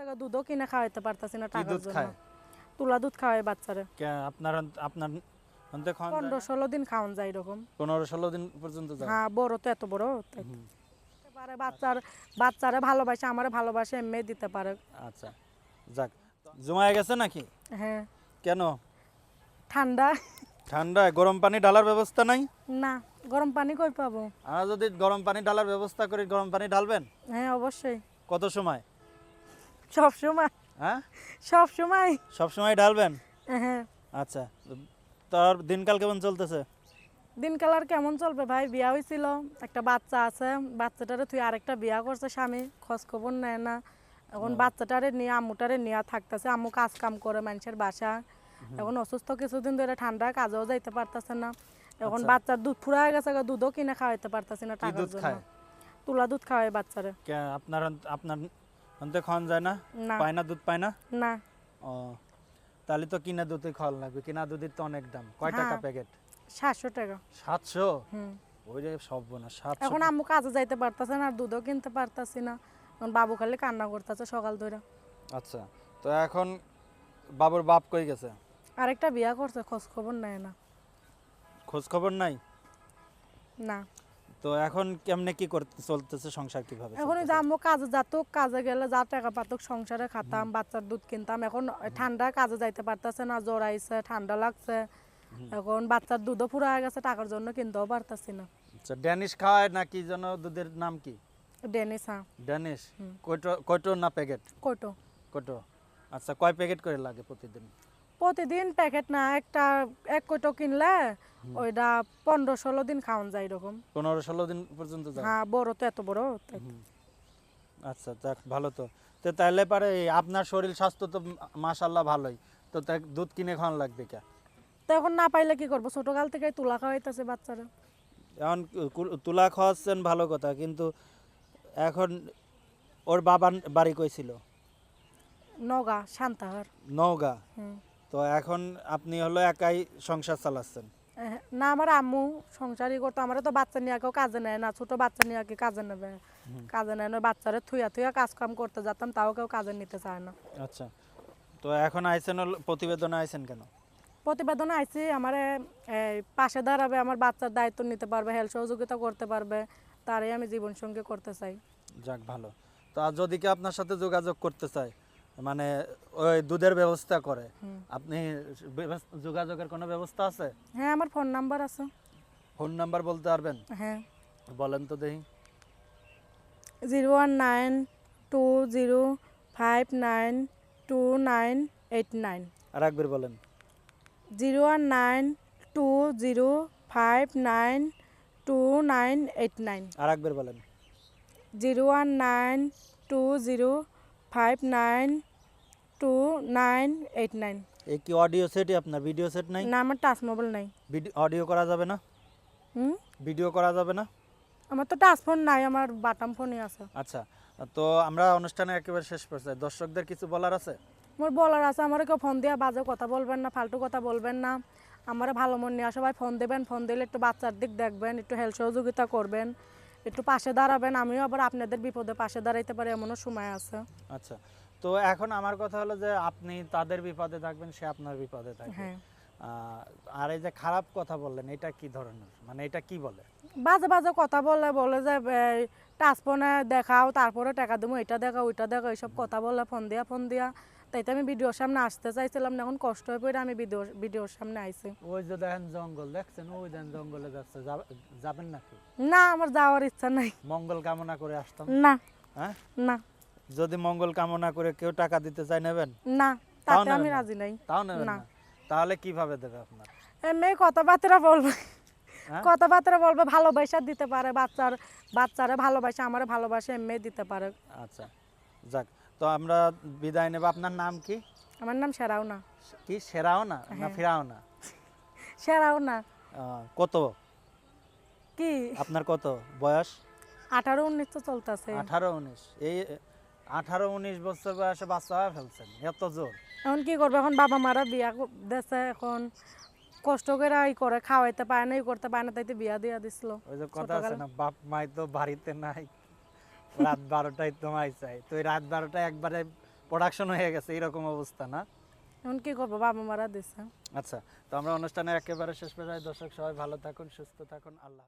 গেছে দুধও কিনে খাওয়াইতে পারতাছি না টাকার দুধ জন্য। খায়? তুলা দুধ খাওয়াই বাচ্চারে। কে- আপনার আপনার অন্তে খাওয়ান যায় পনেরো ষোলো দিন খাওয়ান যায় এরকম। পনেরো ষোলো দিন পর্যন্ত যায়? হ্যাঁ বড় তো এত বড় তাই দিতে পারে বাচ্চার বাচ্চারে ভালোবাসে আমার ভালোবাসে এমনি দিতে পারে। আচ্ছা যাক। জমায় গেছে নাকি? হ্যাঁ। কেন? ঠান্ডা। ঠান্ডায় গরম পানি ঢালার ব্যবস্থা নাই? না গরম পানি কই পাবো? আমরা যদি গরম পানি ঢালার ব্যবস্থা করি গরম পানি ঢালবেন? হ্যাঁ অবশ্যই। কত সময়? সব সময়। হ্যাঁ? সব সময়। সব সময় ঢালবেন? হ্যাঁ। আচ্ছা তার দিনকাল কেমন চলতেছে? দিনকাল আর কেমন চলবে ভাই? বিয়া হয়েছিল একটা বাচ্চা আছে বাচ্চাটারে তুই আরেকটা বিয়া করছে স্বামী খোঁজ খবর নেয় না। এখন বাচ্চাটারে নিয়ে আম্মুটারে নিয়ে থাকতেছে আম্মু কাজ কাম করে মানুষের বাসা। এখন অসুস্থ কিছুদিন ধরে ঠান্ডা কাজেও যাইতে পারতেছে না। এখন আচ্ছা। বাচ্চার দুধ ফুরায় গেছে দুধও কিনে খাওয়াইতে পারতেছি না কি টাকার জন্য। তুলা দুধ খাওয়াই বাচ্চারে। আপনার আপনার অন্তে খাওয়ান যায় না পায় না দুধ পায় না না ও তাহলে তো কিনা দুধে খাওয়াল লাগবে কিনা দুধের তো অনেক দাম কয় টাকা। প্যাকেট সাতশো টাকা সাতশো হুম ওই যে সব না সাতশো এখন আম্মু কাজে যাইতে পারতেছে না আর দুধও কিনতে পারতাছি না। এখন বাবু খালি কান্না করতেছে সকাল ধরে আচ্ছা তো এখন বাবুর বাপ কই গেছে? আরেকটা বিয়া করছে খোঁজ খবর নেয় না। খোঁজ খবর নাই? না। তো এখন কেমনে কি করতে চলতেছে সংসার কীভাবে এখন ওই যে? আম্মু কাজে যাতুক কাজে গেলে যা টাকা পাতুক সংসারে খাতাম বাচ্চার দুধ কিনতাম। এখন ঠান্ডা কাজে যাইতে পারতেছে না জ্বর আইছে ঠান্ডা লাগছে। এখন বাচ্চার দুধও পুরা হয়ে গেছে টাকার জন্য কিনতেও পারতাছি না। আচ্ছা ড্যানিশ খাওয়ায় না কি যেন দুধের নাম কি? ডেনিস হ্যাঁ। ড্যানিশ? হুম। কয়টো কয়টো না প্যাকেট? কইটো কয়টো? আচ্ছা কয় প্যাকেট করে লাগে প্রতিদিন? প্রতিদিন প্যাকেট না একটা এক কইটো কিনলে ওইটা পনেরো ষোলো দিন খাওয়ান যায় এরকম। পনেরো ষোলো দিন পর্যন্ত হ্যাঁ বড় তো এত বড় আচ্ছা যাক ভালো তো। তো তাহলে পারে আপনার শরীর স্বাস্থ্য তো মাশাল্লাহ ভালোই। তো দুধ কিনে খাওয়ান লাগবে কে? তো এখন না পাইলে কি করব? ছোটকাল থেকে তুলা খাওয়াইতেছে বাচ্চারা। এখন তুলা খাওয়াচ্ছেন ভালো কথা কিন্তু এখন ওর বাবার বাড়ি কইছিল নগা শান্তাহার নওগাঁ? হুম। তো এখন আপনি হলো একাই সংসার চালাচ্ছেন? না আমার আম্মু সংসারই করতো। আমার তো বাচ্চা নিয়ে কেউ কাজে নেয় না। ছোট বাচ্চা নিয়ে কি কাজে নেবে। কাজে নেয় না বাচ্চারে থুয়া থুয়া কাজ কাম করতে যেতাম তাও কেউ কাজে নিতে চায় না। আচ্ছা। তো এখন আইছেন প্রতিবেদনে আইছেন কেন? প্রতিবেদন আইছি আমার পাশে দাঁড়াবে আমার বাচ্চার দায়িত্ব নিতে পারবে হেল্প সহযোগিতা করতে পারবে তারই আমি জীবন সঙ্গী করতে চাই। যাক ভালো। তো আর যদি কি আপনার সাথে যোগাযোগ করতে চায় মানে ওই দুধের ব্যবস্থা করে। আপনি যোগাযোগের কোনো ব্যবস্থা আছে? হ্যাঁ আমার ফোন নাম্বার আছে। ফোন নাম্বার বলতে পারবেন? হ্যাঁ। বলেন তো দেখি। Zero one nine two zero five nine two nine eight nine. আর একবার বলেন। Zero one nine two zero five nine two nine eight nine. আর একবার বলেন। Zero one nine two zero five nine two nine eight nine এই কি audio সেটই আপনার? Video set নাই? না আমার টাচ মোবাইল নাই। অডিও করা যাবে না? হুম? ভিডিও করা যাবে না? আমার তো টাচ ফোন নাই আমার বাটাম ফোনই আছে। আচ্ছা তো আমরা অনুষ্ঠানে একেবারে শেষ পর্যায়ে। দর্শকদের কিছু বলার আছে? মোর বলার আছে আমার কেউ ফোন দিয়ে বাজে কথা বলবেন না ফালতু কথা বলবেন না। আমার ভালো মন নিয়ে সবাই ফোন দেবেন ফোন দিলে একটু বাচ্চার দিক দেখবেন একটু হেল্প সহযোগিতা করবেন একটু পাশে দাঁড়াবেন। আমিও আবার আপনাদের বিপদে পাশে দাঁড়াইতে পারি এমনও সময় আছে। আচ্ছা তো এখন আমার কথা হলো যে আপনি তাদের বিপদে থাকবেন সে আপনার বিপদে থাকবে। হ্যাঁ। আর এই যে খারাপ কথা বললেন এটা কি ধরনের? মানে এটা কি বলে? বাজে বাজে কথা বলে বলে যে টাচ ফোনে দেখাও তারপরে টাকা দেবো এটা দেখাও ওইটা দেখাও এইসব কথা বলে ফোন দিয়া ফোন দিয়া। তাইতে আমি ভিডিওর সামনে আসতে চাইছিলাম না এখন কষ্ট হয়ে পড়ে আমি ভিডিও ভিডিওর সামনে আইছি। ওই যে দেখেন জঙ্গল দেখছেন? ওই দেখেন জঙ্গলে যাচ্ছে। যাবেন নাকি? না আমার যাওয়ার ইচ্ছা নাই। মঙ্গল কামনা করে আসতাম। না। হ্যাঁ? না। যদি মঙ্গল কামনা করে কেউ টাকা দিতে চাই নেবেন? না তাতে আমি রাজি নাই। তাও নেবেন না। না? তাহলে কীভাবে দেবে আপনার? এমনি কথাবার্তা বলবে। হ্যাঁ? কথাবার্তা বলবে ভালোবাসা দিতে পারে বাচ্চার বাচ্চারা ভালোবাসে আমার ভালোবাসা এমনি দিতে পারে। আচ্ছা যাক তো আমরা বিদায় নেব। আপনার নাম কি? আমার নাম সেরাও না কি সেরাও না না হ্যাঁ। ফিরাও না সেরাও না কত? কি? আপনার কত? বয়স? আঠারো উনিশ তো চলতেছে। আঠারো উনিশ। এই আঠারো উনিশ বছর বয়সে বাচ্চা হয়ে ফেলছেন এত জোর। এখন কি করবে? এখন বাবা মারা বিয়া দেশে এখন কষ্ট করে ই করে খাওয়াইতে পারে না ই করতে পারে না তাইতে বিয়া দিয়া দিছিল। ওই যে কথা আছে না বাপ মাই তো বাড়িতে নাই রাত বারোটায় তোমায় চাই তো রাত বারোটায় একবারে প্রোডাকশন হয়ে গেছে এরকম অবস্থা না? এখন কি করব? বাবা মারা দিছে। আচ্ছা তো আমরা অনুষ্ঠানের একেবারে শেষ পর্যায়ে দর্শক সবাই ভালো থাকুন সুস্থ থাকুন আল্লাহ